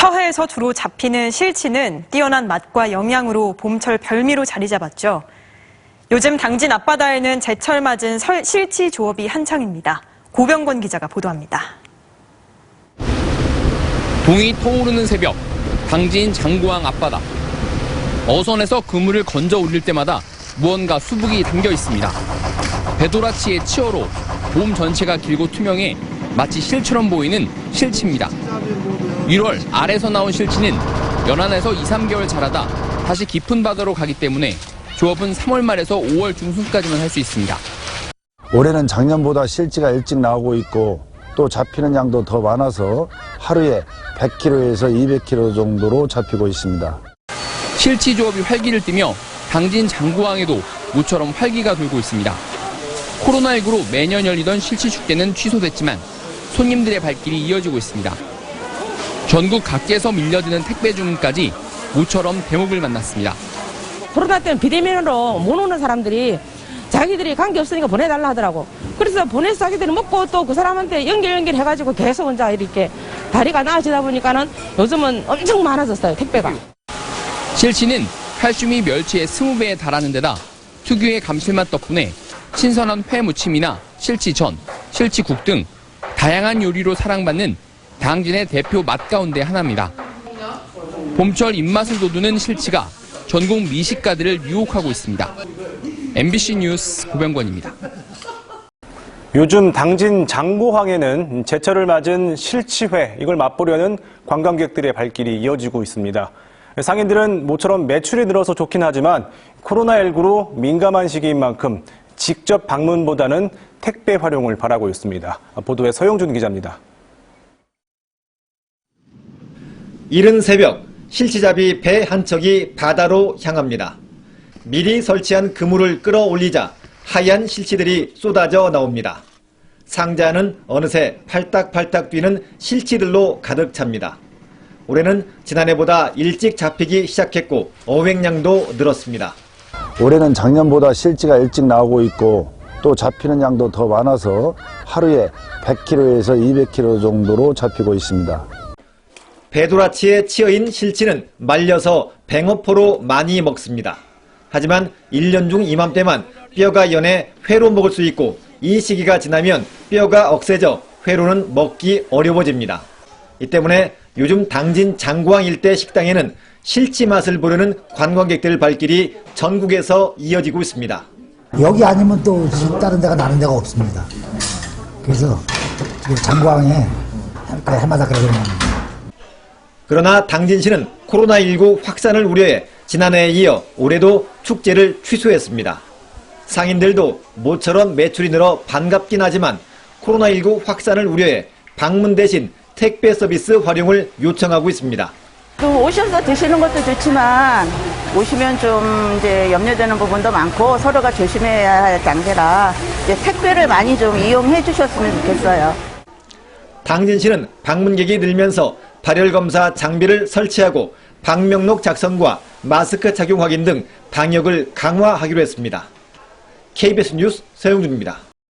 서해에서 주로 잡히는 실치는 뛰어난 맛과 영양으로 봄철 별미로 자리 잡았죠. 요즘 당진 앞바다에는 제철 맞은 설- 실치 조업이 한창입니다. 고병권 기자가 보도합니다. 동이 터오르는 새벽, 당진 장구항 앞바다. 어선에서 그물을 건져 올릴 때마다 무언가 수북이 담겨 있습니다. 배도라치의 치어로 몸 전체가 길고 투명해 마치 실처럼 보이는 실치입니다. 1월 알에서 나온 실치는 연안에서 2, 3개월 자라다 다시 깊은 바다로 가기 때문에 조업은 3월 말에서 5월 중순까지만 할 수 있습니다. 올해는 작년보다 실지가 일찍 나오고 있고 또 잡히는 양도 더 많아서 하루에 100kg에서 200kg 정도로 잡히고 있습니다. 실치 조업이 활기를 띠며 당진 장구항에도 모처럼 활기가 돌고 있습니다. 코로나19로 매년 열리던 실치 축제는 취소됐지만 손님들의 발길이 이어지고 있습니다. 전국 각지에서 밀려드는 택배 주문까지 모처럼 대목을 만났습니다. 코로나 때문에 비대면으로 못 오는 사람들이 자기들이 관계 없으니까 보내달라 하더라고. 그래서 보내서 자기들이 먹고 또 그 사람한테 연결 연결 해가지고 계속 혼자 이렇게 다리가 나아지다 보니까는 요즘은 엄청 많아졌어요, 택배가. 실치는 칼슘이 멸치의 20배에 달하는 데다 특유의 감칠맛 덕분에 신선한 회 무침이나 실치전, 실치국 등 다양한 요리로 사랑받는 당진의 대표 맛 가운데 하나입니다. 봄철 입맛을 돋우는 실치가 전국 미식가들을 유혹하고 있습니다. MBC 뉴스 고병권입니다. 요즘 당진 장고항에는 제철을 맞은 실치회 이걸 맛보려는 관광객들의 발길이 이어지고 있습니다. 상인들은 모처럼 매출이 늘어서 좋긴 하지만 코로나19로 민감한 시기인 만큼 직접 방문보다는 택배 활용을 바라고 있습니다. 보도에 서영준 기자입니다. 이른 새벽 실치잡이 배 한 척이 바다로 향합니다. 미리 설치한 그물을 끌어올리자 하얀 실치들이 쏟아져 나옵니다. 상자는 어느새 팔딱팔딱 뛰는 실치들로 가득 찹니다. 올해는 지난해보다 일찍 잡히기 시작했고 어획량도 늘었습니다. 올해는 작년보다 실지가 일찍 나오고 있고 또 잡히는 양도 더 많아서 하루에 100kg에서 200kg 정도로 잡히고 있습니다. 배도라치에 치어인 실치는 말려서 뱅어포로 많이 먹습니다. 하지만 1년 중 이맘때만 뼈가 연해 회로 먹을 수 있고 이 시기가 지나면 뼈가 억세져 회로는 먹기 어려워집니다. 이 때문에 요즘 당진 장구항 일대 식당에는 실치 맛을 보려는 관광객들 발길이 전국에서 이어지고 있습니다. 여기 아니면 또 다른 데가 나는 데가 없습니다. 그래서 이 장광에 그 해마다 그러는. 그러나 당진시는 코로나19 확산을 우려해 지난해에 이어 올해도 축제를 취소했습니다. 상인들도 모처럼 매출이 늘어 반갑긴 하지만 코로나19 확산을 우려해 방문 대신 택배 서비스 활용을 요청하고 있습니다. 그 오셔서 드시는 것도 좋지만 오시면 좀 이제 염려되는 부분도 많고 서로가 조심해야 할 단계라 이제 택배를 많이 좀 이용해 주셨으면 좋겠어요. 당진시는 방문객이 늘면서 발열 검사 장비를 설치하고 방명록 작성과 마스크 착용 확인 등 방역을 강화하기로 했습니다. KBS 뉴스 서영준입니다.